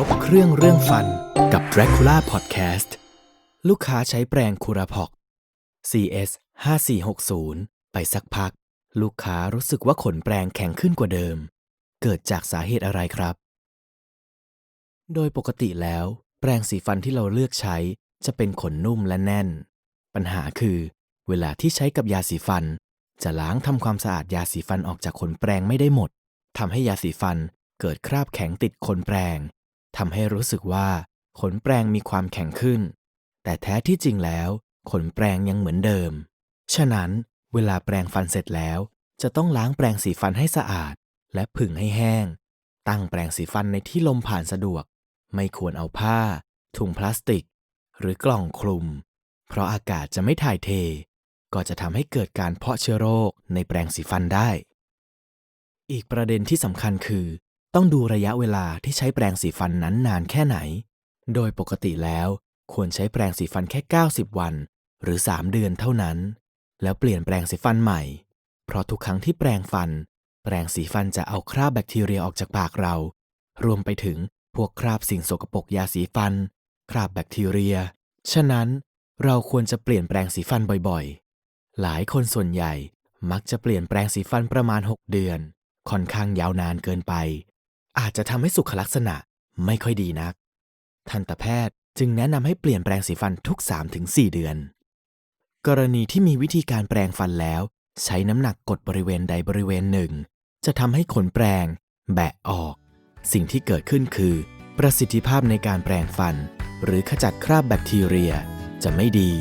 รบเครื่องเรื่องฟันกับ Dracula Podcast ลูกค้าใช้แปรงคูราพอก CS 5460 ไปสักพัก ลูกค้ารู้สึกว่าขนแปรงแข็งขึ้นกว่าเดิม เกิดจากสาเหตุอะไรครับ โดยปกติแล้ว แปรงสีฟันที่เราเลือกใช้จะเป็นขนนุ่มและแน่น ปัญหาคือ เวลาที่ใช้กับยาสีฟัน จะล้างทำความสะอาดยาสีฟันออกจากขนแปรงไม่ได้หมดทำให้ยาสีฟันเกิดคราบแข็งติดขนแปรง ทำให้รู้สึกว่าขนแปรงมีความแข็งขึ้น แต่แท้ที่จริงแล้วขนแปรงยังเหมือนเดิม ฉะนั้นเวลาแปรงฟันเสร็จแล้ว จะต้องล้างแปรงสีฟันให้สะอาด และผึ่งให้แห้ง ตั้งแปรงสีฟันในที่ลมผ่านสะดวก ไม่ควรเอาผ้า ถุงพลาสติก หรือกล่องคลุม เพราะอากาศจะไม่ถ่ายเท ก็จะทำให้เกิดการเพาะเชื้อโรคในแปรงสีฟันได้ อีกประเด็นที่สำคัญคือ ต้องดูระยะเวลาที่ใช้แปรงสีฟันนั้นนานแค่ไหน โดยปกติแล้วควรใช้แปรงสีฟันแค่ 90 วัน หรือ 3 เดือนเท่านั้น แล้วเปลี่ยนแปรงสีฟันใหม่ เพราะทุกครั้งที่แปรงฟัน แปรงสีฟันจะเอาคราบแบคทีเรียออกจากปากเรา รวมไปถึงพวกคราบสิ่งสกปรกยาสีฟัน คราบแบคทีเรีย ฉะนั้นเราควรจะเปลี่ยนแปรงสีฟันบ่อยๆ หลายคนส่วนใหญ่มักจะเปลี่ยนแปรงสีฟันประมาณ 6 เดือน ค่อนข้างยาวนานเกินไป อาจจะทำให้สุขลักษณะไม่ค่อยดีนัก ทันตแพทย์จึงแนะนำให้เปลี่ยนแปรงสีฟันทุก 3-4 เดือน กรณีที่มีวิธีการแปรงฟันแล้ว ใช้น้ำหนักกดบริเวณใดบริเวณหนึ่ง จะทำให้ขนแปรงแบะออก สิ่งที่เกิดขึ้นคือ ประสิทธิภาพในการแปรงฟัน หรือขจัดคราบแบคทีเรียจะไม่ดี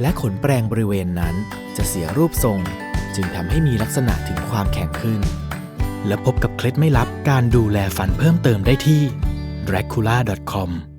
และขนแปรงบริเวณนั้นจะเสียรูปทรง จึงทำให้มีลักษณะถึงความแข็งขึ้น และพบกับเคล็ดไม่ลับการดูแลฟันเพิ่มเติมได้ที่ dracula.com